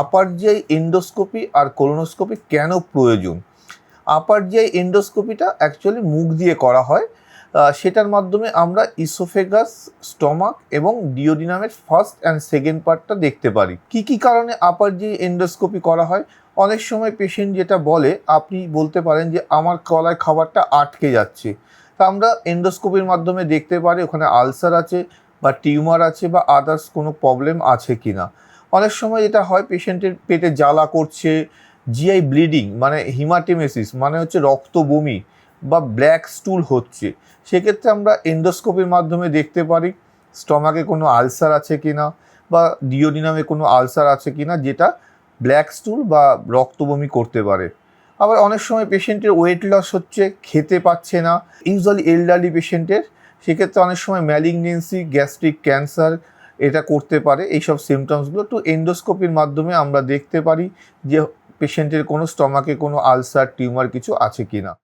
আপার GI endoscopy আর colonoscopy কেন প্রয়োজন? আপার জিআই এন্ডোস্কোপিটা অ্যাকচুয়ালি মুখ দিয়ে করা হয়। সেটার মাধ্যমে আমরা ইসোফেগাস স্টমাক এবং ডিওডিনামের ফার্স্ট অ্যান্ড সেকেন্ড পার্টটা দেখতে পারি। কি কি কারণে আপার জিআই এন্ডোস্কোপি করা হয়? অনেক সময় পেশেন্ট যেটা বলে, আপনি বলতে পারেন যে, আমার কলায় খাবারটা আটকে যাচ্ছে। তা আমরা এন্ডোস্কোপির মাধ্যমে দেখতে পারি, ওখানে আলসার আছে বা টিউমার আছে বা আদার্স কোনো প্রবলেম আছে কি না অনেক সময় যেটা হয় পেশেন্টের পেটে জ্বালা করছে জিআই ব্লিডিং মানে হিমাটেমেসিস মানে হচ্ছে রক্ত বমি বা ব্ল্যাক স্টুল হচ্ছে। সেক্ষেত্রে আমরা এন্ডোস্কোপির মাধ্যমে দেখতে পারি স্টমাকে কোনো আলসার আছে কি না বা ডিওডিনামে কোনো আলসার আছে কি না যেটা ব্ল্যাক স্টুল বা রক্ত বমি করতে পারে। আবার অনেক সময় পেশেন্টের ওয়েট লস হচ্ছে, খেতে পাচ্ছে না। ইউজুয়ালি এলডারলি পেশেন্টের সেক্ষেত্রে অনেক সময় ম্যালিগনেন্সি গ্যাস্ট্রিক ক্যান্সার এটা করতে পারে, এইসব সিমটমসগুলো তো এন্ডোস্কোপির মাধ্যমে আমরা দেখতে পারি যে পেশেন্টের কোনো স্টমাকে কোনো আলসার টিউমার কিছু আছে কি না